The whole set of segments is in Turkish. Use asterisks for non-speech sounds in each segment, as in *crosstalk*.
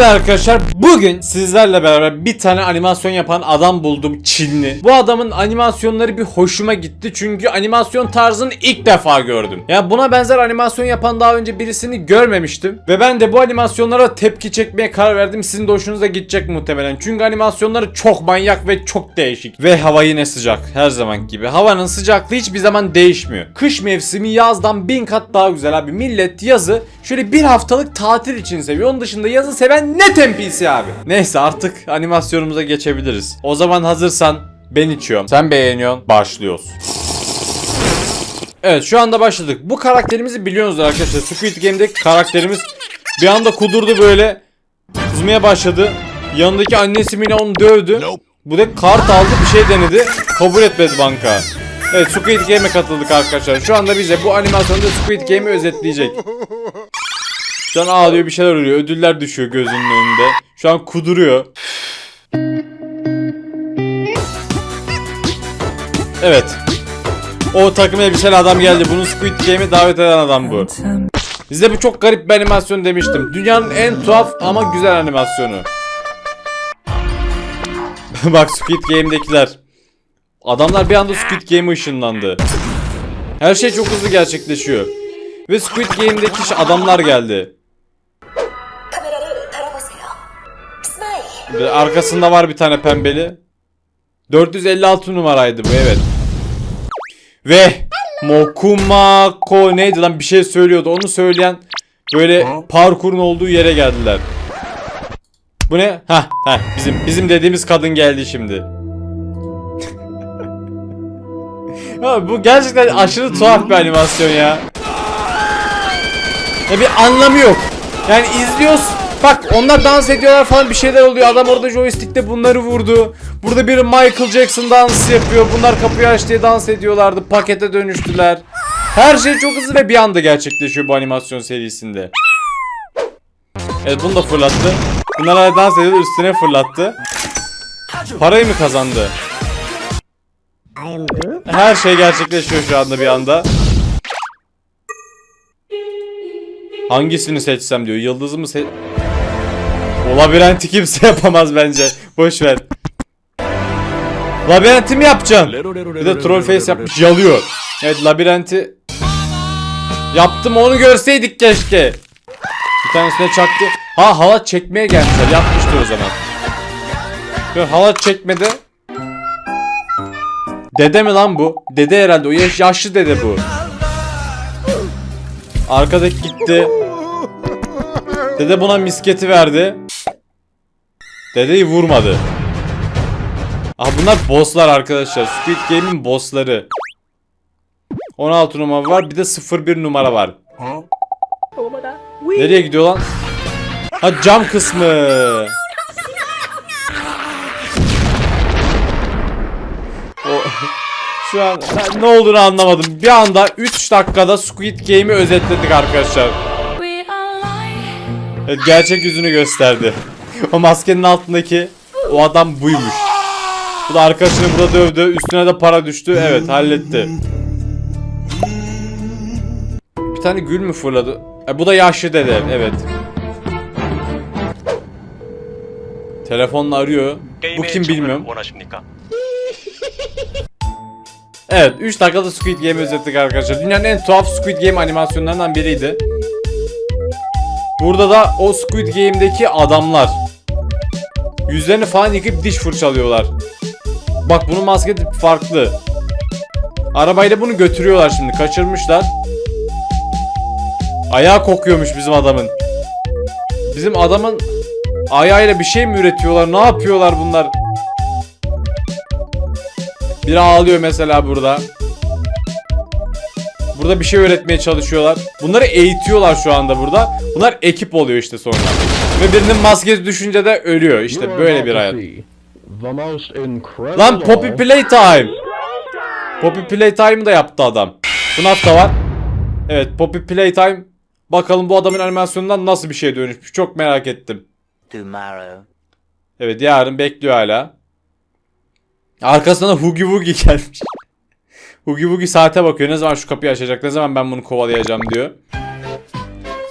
haber arkadaşlar? Bugün sizlerle beraber bir tane animasyon yapan adam buldum Çinli. Bu adamın animasyonları bir hoşuma gitti çünkü animasyon tarzını ilk defa gördüm. Ya buna benzer animasyon yapan daha önce birisini görmemiştim. Ve ben de bu animasyonlara tepki çekmeye karar verdim. Sizin de hoşunuza gidecek muhtemelen. Çünkü animasyonları çok manyak ve çok değişik. Ve hava yine sıcak. Her zaman gibi. Havanın sıcaklığı hiçbir zaman değişmiyor. Kış mevsimi yazdan bin kat daha güzel abi. Millet yazı şöyle bir haftalık tatil için seviyor. Onun dışında yazı seven ne NPC abi. Neyse artık animasyonumuza geçebiliriz. O zaman hazırsan ben içiyorum. Sen beğeniyorsun. Başlıyoruz. Evet şu anda başladık. Bu karakterimizi biliyorsunuz arkadaşlar. Squid Game'deki karakterimiz bir anda kudurdu böyle. Kızmaya başladı. Yanındaki annesi Mina onu dövdü. Bu da kart aldı bir şey denedi. Kabul etmedi banka. Evet Squid Game'e katıldık arkadaşlar. Şu anda bize bu animasyonda Squid Game'i özetleyecek. Şu an ağlıyor bir şeyler oluyor. Ödüller düşüyor gözünün önünde. Şu an kuduruyor. Evet. O takım elbiseli adam geldi. Bunu Squid Game'e davet eden adam bu. Size bu çok garip bir animasyon demiştim. Dünyanın en tuhaf ama güzel animasyonu. *laughs* Bak Squid Game'dekiler. Adamlar bir anda Squid Game'e ışınlandı. Her şey çok hızlı gerçekleşiyor. Ve Squid Game'deki adamlar geldi. Arkasında var bir tane pembeli. 456 numaraydı bu evet. Ve Mokumako neydi lan bir şey söylüyordu. Onu söyleyen böyle parkurun olduğu yere geldiler. Bu ne? Ha, ha bizim bizim dediğimiz kadın geldi şimdi. *laughs* Abi bu gerçekten aşırı tuhaf bir animasyon ya. Ya bir anlamı yok. Yani izliyorsun Bak onlar dans ediyorlar falan bir şeyler oluyor. Adam orada joystickle bunları vurdu. Burada biri Michael Jackson dansı yapıyor. Bunlar kapıyı aç diye dans ediyorlardı. Pakete dönüştüler. Her şey çok hızlı ve bir anda gerçekleşiyor bu animasyon serisinde. Evet bunu da fırlattı. Bunlar hala dans ediyordu üstüne fırlattı. Parayı mı kazandı? Her şey gerçekleşiyor şu anda bir anda. Hangisini seçsem diyor. Yıldızı mı seç... O labirenti kimse *laughs* yapamaz bence. Boş ver. Labirenti mi yapacaksın? Bir de troll face yapmış yalıyor. Evet labirenti yaptım onu görseydik keşke. Bir tanesine çaktı. Ha halat çekmeye gelmişler. Yapmıştır o zaman. Yok halat çekmedi. Dede mi lan bu? Dede herhalde. O yaş, yaşlı dede bu. Arkadaki gitti. Dede buna misketi verdi. Dedeyi vurmadı. Ah bunlar bosslar arkadaşlar. Squid Game'in bossları. 16 numara var. Bir de 01 numara var. Nereye gidiyor lan? Ha cam kısmı. O, şu an ben ne olduğunu anlamadım. Bir anda 3 dakikada Squid Game'i özetledik arkadaşlar. Evet, gerçek yüzünü gösterdi o maskenin altındaki o adam buymuş. Bu da arkadaşını burada dövdü. Üstüne de para düştü. Evet halletti. Bir tane gül mü fırladı? E, bu da yaşlı dede. Evet. Telefonla arıyor. Bu kim bilmiyorum. Evet 3 dakikada Squid Game özettik arkadaşlar. Dünyanın en tuhaf Squid Game animasyonlarından biriydi. Burada da o Squid Game'deki adamlar Yüzlerini falan yıkayıp diş fırçalıyorlar. Bak bunun maskesi farklı. Arabayla bunu götürüyorlar şimdi. Kaçırmışlar. Ayağı kokuyormuş bizim adamın. Bizim adamın ayağıyla bir şey mi üretiyorlar? Ne yapıyorlar bunlar? Biri ağlıyor mesela burada. Burada bir şey öğretmeye çalışıyorlar. Bunları eğitiyorlar şu anda burada. Bunlar ekip oluyor işte sonra. Ve birinin maskesi düşünce de ölüyor. İşte böyle bir hayat. Lan Poppy Playtime. Poppy Playtime'ı da yaptı adam. FNAF da var. Evet Poppy Playtime. Bakalım bu adamın animasyonundan nasıl bir şey dönüşmüş. Çok merak ettim. Evet yarın bekliyor hala. Arkasına Hugi Wugi gelmiş. Hugi Wugi saate bakıyor. Ne zaman şu kapıyı açacak? Ne zaman ben bunu kovalayacağım diyor.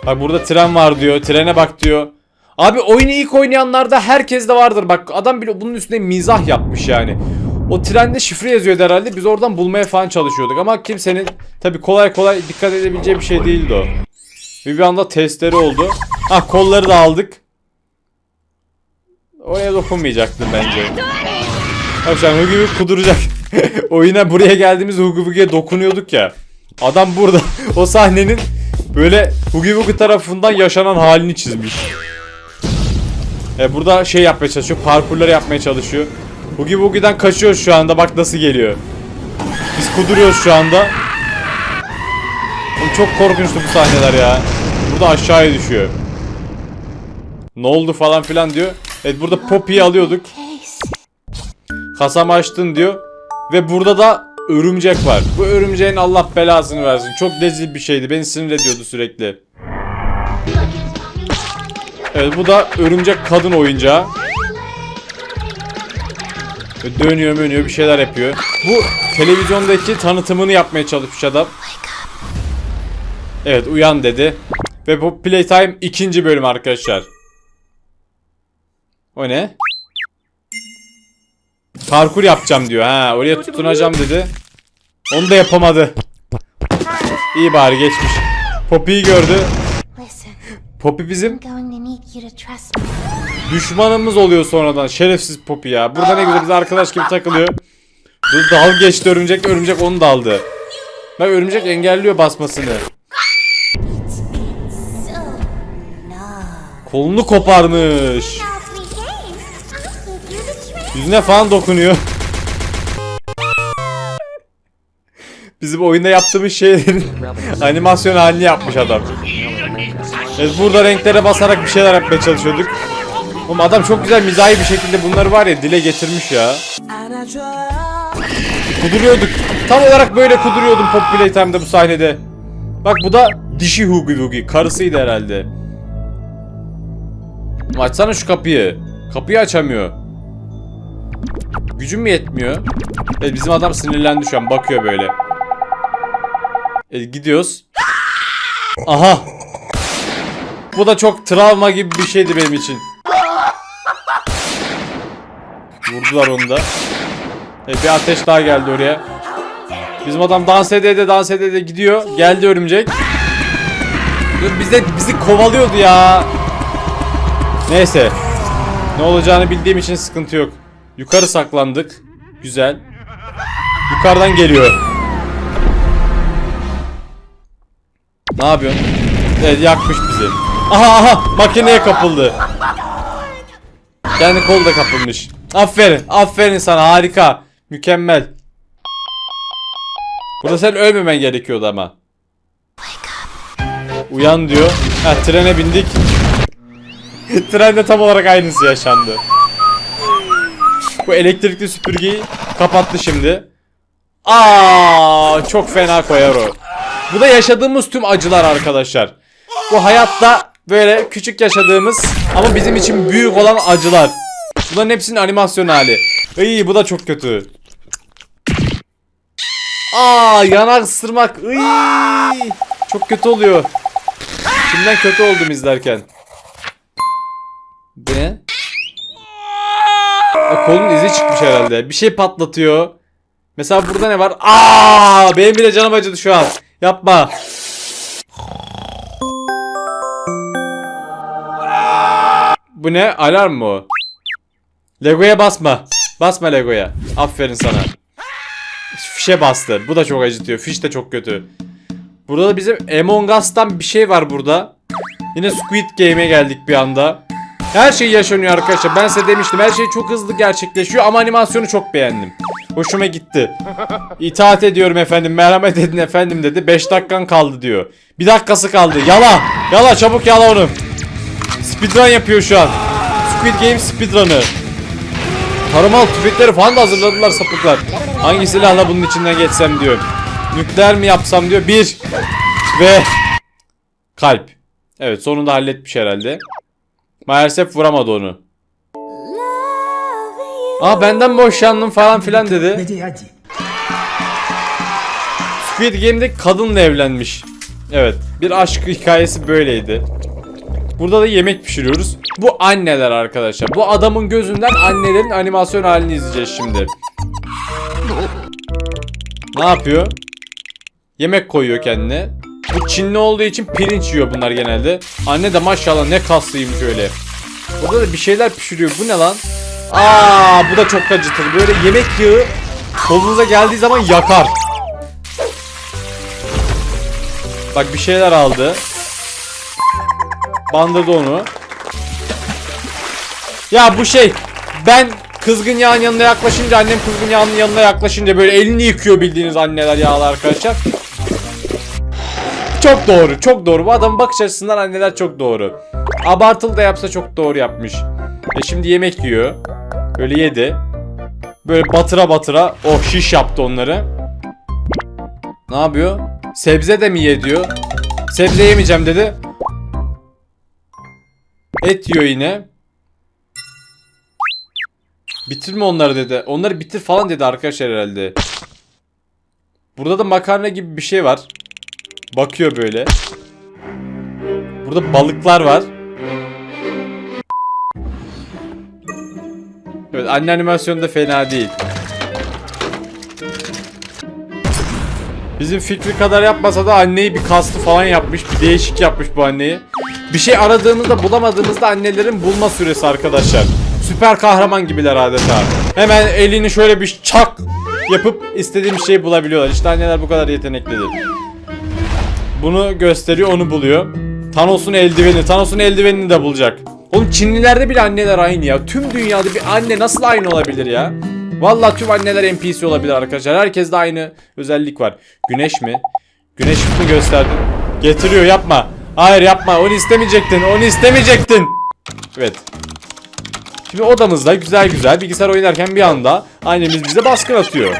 Bak burada tren var diyor. Trene bak diyor. Abi oyunu ilk oynayanlarda herkes de vardır. Bak adam bile bunun üstüne mizah yapmış yani. O trende şifre yazıyordu herhalde. Biz oradan bulmaya falan çalışıyorduk. Ama kimsenin tabi kolay kolay dikkat edebileceği bir şey değildi o. Ve bir anda testleri oldu. Ha kolları da aldık. Oraya dokunmayacaktım bence. Bak şu an Hugi kuduracak. *laughs* Oyuna buraya geldiğimiz Hugi Hugi'ye dokunuyorduk ya. Adam burada *laughs* o sahnenin böyle Hugi Hugi tarafından yaşanan halini çizmiş. E, burada şey yapmaya çalışıyor. Parkurları yapmaya çalışıyor. Hugi Hugi'den kaçıyor şu anda. Bak nasıl geliyor. Biz kuduruyoruz şu anda. Oğlum çok korkunçtu bu sahneler ya. Burada aşağıya düşüyor. Ne oldu falan filan diyor. Evet burada Poppy'yi alıyorduk. Kasam açtın diyor. Ve burada da örümcek var. Bu örümceğin Allah belasını versin. Çok lezzetli bir şeydi. Beni sinir ediyordu sürekli. Evet bu da örümcek kadın oyuncağı. Böyle Dönüyor dönüyor bir şeyler yapıyor. Bu televizyondaki tanıtımını yapmaya çalışmış adam. Evet uyan dedi. Ve bu Playtime ikinci bölüm arkadaşlar. O ne? Parkur yapacağım diyor. Ha oraya tutunacağım dedi. Onu da yapamadı. İyi bari geçmiş. Poppy'yi gördü. Listen, Poppy bizim düşmanımız oluyor sonradan. Şerefsiz Poppy ya. Burada ne güzel bize arkadaş gibi takılıyor. Dur dal geçti örümcek. Örümcek onu daldı. Bak örümcek engelliyor basmasını. Kolunu koparmış. Yüzüne falan dokunuyor. Bizim oyunda yaptığımız şeylerin *laughs* animasyon halini yapmış adam. Evet burada renklere basarak bir şeyler yapmaya çalışıyorduk. Oğlum adam çok güzel mizahi bir şekilde bunları var ya dile getirmiş ya. Kuduruyorduk. Tam olarak böyle kuduruyordum Pop Playtime'da bu sahnede. Bak bu da dişi Hugi Hugi. Karısıydı herhalde. Açsana şu kapıyı. Kapıyı açamıyor. Gücüm mü yetmiyor? Evet bizim adam sinirlendi şu an. Bakıyor böyle. Evet gidiyoruz. Aha. Bu da çok travma gibi bir şeydi benim için. Vurdular onu da. Evet, bir ateş daha geldi oraya. Bizim adam dans ede de dans ede de gidiyor. Geldi örümcek. Dur, Bize bizi kovalıyordu ya. Neyse. Ne olacağını bildiğim için sıkıntı yok. Yukarı saklandık. Güzel. Yukarıdan geliyor. Ne yapıyorsun? Evet yakmış bizi. Aha aha makineye kapıldı. Kendi kolu da kapılmış. Aferin. Aferin sana harika. Mükemmel. Burada sen ölmemen gerekiyordu ama. Uyan diyor. Ha trene bindik. *laughs* Trende tam olarak aynısı yaşandı. Bu elektrikli süpürgeyi kapattı şimdi. Aa, çok fena koyar o. Bu da yaşadığımız tüm acılar arkadaşlar. Bu hayatta böyle küçük yaşadığımız ama bizim için büyük olan acılar. Bunların hepsinin animasyon hali. İyi bu da çok kötü. Aa yanak ısırmak. Iy, çok kötü oluyor. Şimdiden kötü oldum izlerken. Aa, kolun izi çıkmış herhalde. Bir şey patlatıyor. Mesela burada ne var? Aa, benim bile canım acıdı şu an. Yapma. Bu ne? Alarm mı? Lego'ya basma. Basma Lego'ya. Aferin sana. Fişe bastı. Bu da çok acıtıyor. Fiş de çok kötü. Burada da bizim Among Us'tan bir şey var burada. Yine Squid Game'e geldik bir anda. Her şey yaşanıyor arkadaşlar. Ben size demiştim. Her şey çok hızlı gerçekleşiyor ama animasyonu çok beğendim. Hoşuma gitti. İtaat ediyorum efendim. Merhamet edin efendim dedi. 5 dakikan kaldı diyor. Bir dakikası kaldı. Yala. Yala çabuk yala onu. Speedrun yapıyor şu an. Squid Game speedrun'ı. Tarımal tüfekleri falan da hazırladılar sapıklar. Hangi silahla bunun içinden geçsem diyor. Nükleer mi yapsam diyor. Bir. Ve kalp. Evet sonunda halletmiş herhalde. Maalesef vuramadı onu. Aa benden boşandım falan filan dedi. Squid Game'de kadınla evlenmiş. Evet. Bir aşk hikayesi böyleydi. Burada da yemek pişiriyoruz. Bu anneler arkadaşlar. Bu adamın gözünden annelerin animasyon halini izleyeceğiz şimdi. Ne yapıyor? Yemek koyuyor kendine. Bu Çinli olduğu için pirinç yiyor bunlar genelde. Anne de maşallah ne kaslıymış öyle. Burada da bir şeyler pişiriyor. Bu ne lan? Aa, bu da çok acıtılı. Böyle yemek yağı kolunuza geldiği zaman yakar. Bak bir şeyler aldı. Bandırdı onu. Ya bu şey ben kızgın yağın yanına yaklaşınca annem kızgın yağın yanına yaklaşınca böyle elini yıkıyor bildiğiniz anneler yağlı arkadaşlar. Çok doğru, çok doğru. Bu adamın bakış açısından anneler çok doğru. Abartılı da yapsa çok doğru yapmış. E şimdi yemek yiyor. Böyle yedi. Böyle batıra batıra oh şiş yaptı onları. Ne yapıyor? Sebze de mi ye diyor. Sebze yemeyeceğim dedi. Et yiyor yine. Bitirme onları dedi. Onları bitir falan dedi arkadaşlar herhalde. Burada da makarna gibi bir şey var. Bakıyor böyle. Burada balıklar var. Evet anne animasyonu da fena değil. Bizim Fikri kadar yapmasa da anneyi bir kastı falan yapmış. Bir değişik yapmış bu anneyi. Bir şey aradığımızda bulamadığımızda annelerin bulma süresi arkadaşlar. Süper kahraman gibiler adeta. Hemen elini şöyle bir çak yapıp istediğim şeyi bulabiliyorlar. İşte anneler bu kadar yeteneklidir. Bunu gösteriyor onu buluyor. Thanos'un eldiveni. Thanos'un eldivenini de bulacak. Oğlum Çinlilerde bile anneler aynı ya. Tüm dünyada bir anne nasıl aynı olabilir ya? Vallahi tüm anneler NPC olabilir arkadaşlar. Herkeste aynı özellik var. Güneş mi? Güneş mi gösterdi? Getiriyor yapma. Hayır yapma. Onu istemeyecektin. Onu istemeyecektin. Evet. Şimdi odamızda güzel güzel bilgisayar oynarken bir anda annemiz bize baskın atıyor.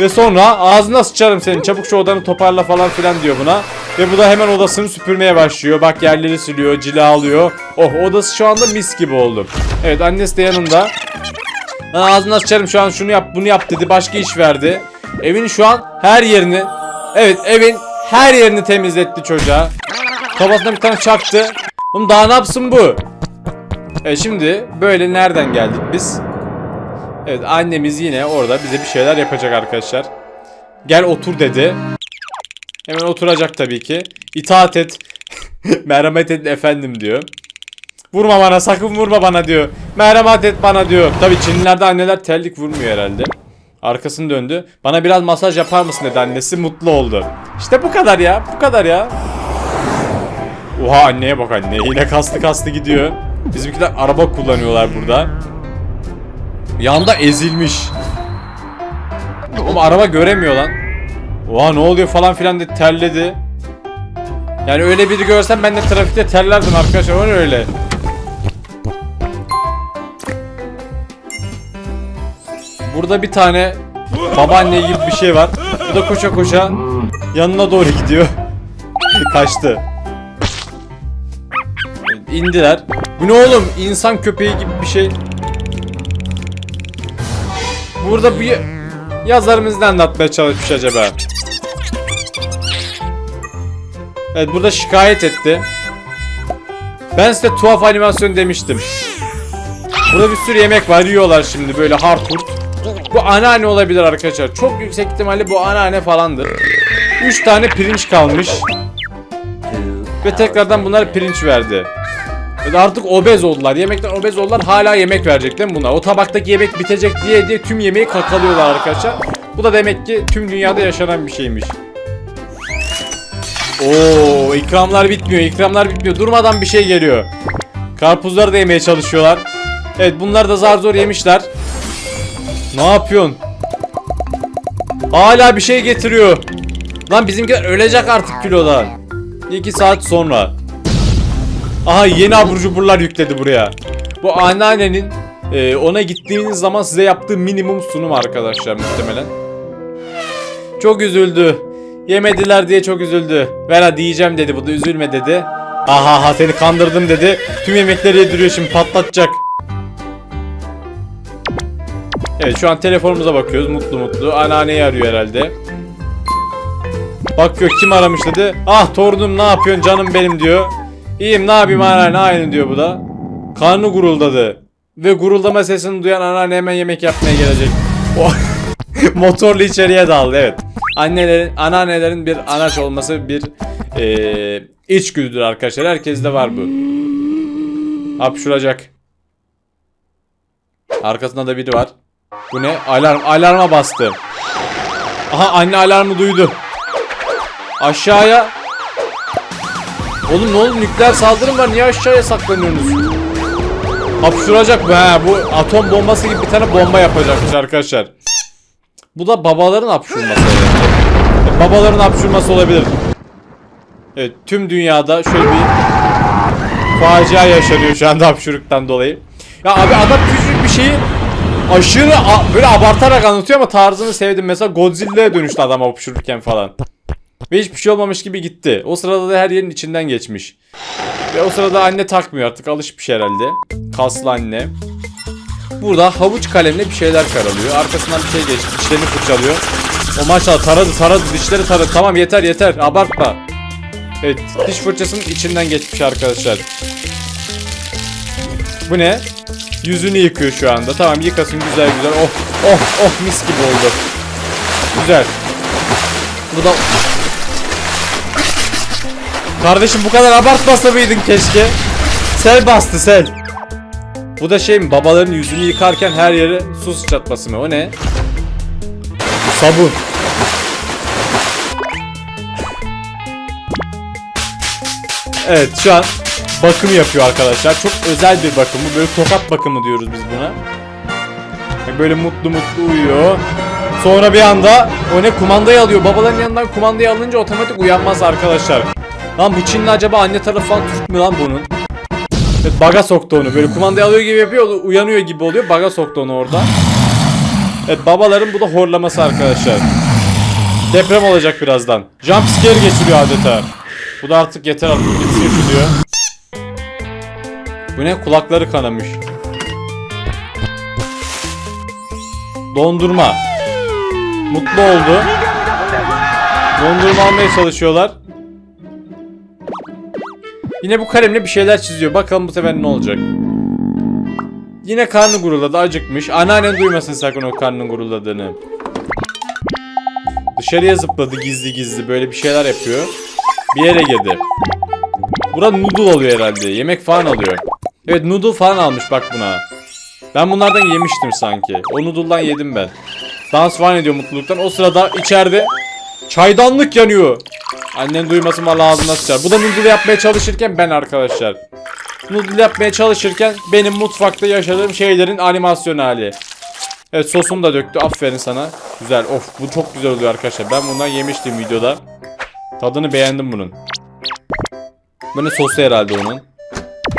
Ve sonra ağzına sıçarım senin çabuk şu odanı toparla falan filan diyor buna. Ve bu da hemen odasını süpürmeye başlıyor. Bak yerleri siliyor, cila alıyor. Oh odası şu anda mis gibi oldu. Evet annesi de yanında. Lan ağzına sıçarım şu an şunu yap bunu yap dedi. Başka iş verdi. Evin şu an her yerini evet evin her yerini temizletti çocuğa. Kafasına bir tane çaktı. Oğlum daha ne yapsın bu? Evet şimdi böyle nereden geldik biz? Evet annemiz yine orada bize bir şeyler yapacak arkadaşlar. Gel otur dedi. Hemen oturacak tabii ki. İtaat et. *laughs* Merhamet et efendim diyor. Vurma bana sakın vurma bana diyor. Merhamet et bana diyor. Tabii Çinlilerde anneler terlik vurmuyor herhalde. Arkasını döndü. Bana biraz masaj yapar mısın dedi annesi. Mutlu oldu. İşte bu kadar ya. Bu kadar ya. Oha anneye bak anne. Yine kaslı kaslı gidiyor. Bizimkiler araba kullanıyorlar burada. Yanda ezilmiş. Oğlum araba göremiyor lan. Oha ne oluyor falan filan de terledi. Yani öyle biri görsem ben de trafikte terlerdim arkadaşlar. O öyle? Burada bir tane babaanne gibi bir şey var. Bu da koşa koşa yanına doğru gidiyor. *laughs* Kaçtı. İndiler. Bu ne oğlum? İnsan köpeği gibi bir şey. Burada bir yazarımız ne anlatmaya çalışmış acaba? Evet burada şikayet etti. Ben size tuhaf animasyon demiştim. Burada bir sürü yemek var yiyorlar şimdi böyle hardcore. Bu anneanne olabilir arkadaşlar. Çok yüksek ihtimalle bu anneanne falandır. 3 tane pirinç kalmış. Ve tekrardan bunlar pirinç verdi. Artık obez oldular. Yemekten obez oldular. Hala yemek verecek değil mi bunlar? O tabaktaki yemek bitecek diye diye tüm yemeği kakalıyorlar arkadaşlar. Bu da demek ki tüm dünyada yaşanan bir şeymiş. Oo, ikramlar bitmiyor. ikramlar bitmiyor. Durmadan bir şey geliyor. Karpuzları da yemeye çalışıyorlar. Evet bunlar da zar zor yemişler. Ne yapıyorsun? Hala bir şey getiriyor. Lan bizimkiler ölecek artık kilodan. 2 saat sonra. Aha yeni abur cuburlar yükledi buraya. Bu anneannenin e, ona gittiğiniz zaman size yaptığı minimum sunum arkadaşlar muhtemelen. Çok üzüldü. Yemediler diye çok üzüldü. Ver hadi yiyeceğim dedi bu da üzülme dedi. Aha ha seni kandırdım dedi. Tüm yemekleri yediriyor şimdi patlatacak. Evet şu an telefonumuza bakıyoruz mutlu mutlu. Anneanneyi arıyor herhalde. Bakıyor kim aramış dedi. Ah torunum ne yapıyorsun canım benim diyor. İyiyim ne yapayım anneanne aynı diyor bu da. Karnı guruldadı. Ve guruldama sesini duyan anneanne hemen yemek yapmaya gelecek. O *laughs* motorlu içeriye daldı evet. Annelerin, anneannelerin bir anaç olması bir eee içgüdüdür arkadaşlar. Herkeste var bu. Hapşuracak. Arkasında da biri var. Bu ne? Alarm. Alarma bastı. Aha anne alarmı duydu. Aşağıya. Oğlum ne oldu? Nükleer saldırı var. Niye aşağıya saklanıyorsunuz? Hapşuracak bu ha. Bu atom bombası gibi bir tane bomba yapacakmış arkadaşlar. Bu da babaların hapşurması herhalde. Babaların hapşurması olabilir. Evet tüm dünyada şöyle bir facia yaşanıyor şu anda hapşuruktan dolayı. Ya abi adam küçücük bir şeyi aşırı böyle abartarak anlatıyor ama tarzını sevdim. Mesela Godzilla'ya dönüştü adam hapşururken falan. Ve hiçbir şey olmamış gibi gitti. O sırada da her yerin içinden geçmiş. Ve o sırada anne takmıyor artık alışmış herhalde. Kaslı anne. Burada havuç kalemle bir şeyler karalıyor. Arkasından bir şey geçti. Dişlerini fırçalıyor. O maşallah taradı taradı dişleri taradı. Tamam yeter yeter abartma. Evet diş fırçasının içinden geçmiş arkadaşlar. Bu ne? Yüzünü yıkıyor şu anda. Tamam yıkasın güzel güzel. Oh oh oh mis gibi oldu. Güzel. Bu da... Kardeşim bu kadar abartmasa mıydın keşke? Sel bastı sel. Bu da şey mi? Babaların yüzünü yıkarken her yere su sıçratması mı? O ne? Sabun. Evet şu an bakım yapıyor arkadaşlar. Çok özel bir bakım. Bu böyle tokat bakımı diyoruz biz buna. Böyle mutlu mutlu uyuyor. Sonra bir anda o ne kumandayı alıyor. Babaların yanından kumandayı alınca otomatik uyanmaz arkadaşlar. Lan Çinli acaba anne tarafı falan mü lan bunun? Evet, baga soktu onu. Böyle kumandayı alıyor gibi yapıyor. Uyanıyor gibi oluyor. Baga soktu onu orada. Evet babaların bu da horlaması arkadaşlar. Deprem olacak birazdan. Jump scare geçiriyor adeta. Bu da artık yeter artık diyor. Bu ne? Kulakları kanamış. Dondurma. Mutlu oldu. Dondurma almaya çalışıyorlar. Yine bu kalemle bir şeyler çiziyor. Bakalım bu sefer ne olacak. Yine karnı guruladı acıkmış. Anneannen duymasın sakın o karnının guruladığını. Dışarıya zıpladı gizli gizli böyle bir şeyler yapıyor. Bir yere girdi. Burada noodle alıyor herhalde. Yemek falan alıyor. Evet noodle falan almış bak buna. Ben bunlardan yemiştim sanki. O noodle'dan yedim ben. Dans falan ediyor mutluluktan. O sırada içeride çaydanlık yanıyor. Annen duymasın valla ağzına sıçar. Bu da noodle yapmaya çalışırken ben arkadaşlar. Noodle yapmaya çalışırken benim mutfakta yaşadığım şeylerin animasyon hali. Evet sosunu da döktü. Aferin sana. Güzel. Of bu çok güzel oluyor arkadaşlar. Ben bundan yemiştim videoda. Tadını beğendim bunun. Bu ne sosu herhalde onun.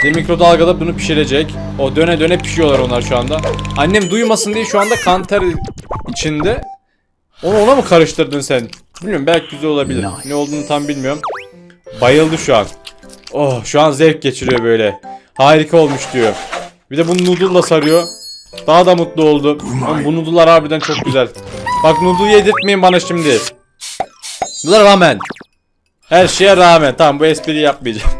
De mikrodalgada bunu pişirecek. O döne döne pişiyorlar onlar şu anda. Annem duymasın diye şu anda kanter içinde. Onu ona mı karıştırdın sen? Bilmiyorum belki güzel olabilir. Ne olduğunu tam bilmiyorum. Bayıldı şu an. Oh şu an zevk geçiriyor böyle. Harika olmuş diyor. Bir de bunu noodle'la sarıyor. Daha da mutlu oldu. Ama bu noodle'lar harbiden çok güzel. Bak noodle yedirtmeyin bana şimdi. Buna rağmen. Her şeye rağmen. Tamam bu espriyi yapmayacağım.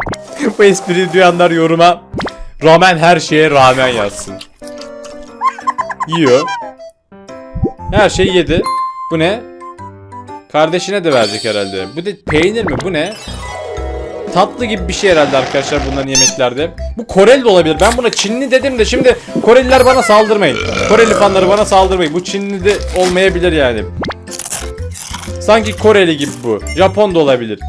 *laughs* bu espriyi duyanlar yoruma rağmen her şeye rağmen yazsın. Yiyor. Her şeyi yedi. Bu ne? Kardeşine de verecek herhalde. Bu da peynir mi? Bu ne? Tatlı gibi bir şey herhalde arkadaşlar bunların yemeklerde. Bu Koreli de olabilir. Ben buna Çinli dedim de şimdi Koreliler bana saldırmayın. Koreli fanları bana saldırmayın. Bu Çinli de olmayabilir yani. Sanki Koreli gibi bu. Japon da olabilir.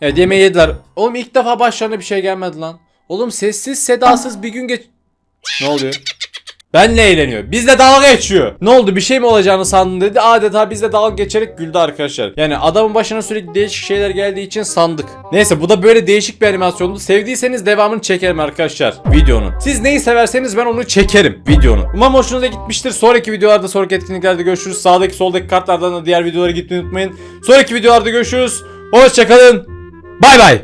Evet yemeği yediler. Oğlum ilk defa başlarına bir şey gelmedi lan. Oğlum sessiz sedasız bir gün geç... Ne oluyor? Benle eğleniyor. Bizle dalga geçiyor. Ne oldu bir şey mi olacağını sandın dedi. Adeta bizle dalga geçerek güldü arkadaşlar. Yani adamın başına sürekli değişik şeyler geldiği için sandık. Neyse bu da böyle değişik bir animasyondu. Sevdiyseniz devamını çekerim arkadaşlar videonun. Siz neyi severseniz ben onu çekerim videonun. Umarım hoşunuza gitmiştir. Sonraki videolarda sonraki etkinliklerde görüşürüz. Sağdaki soldaki kartlardan da diğer videolara gitmeyi unutmayın. Sonraki videolarda görüşürüz. Hoşçakalın. Bay bay.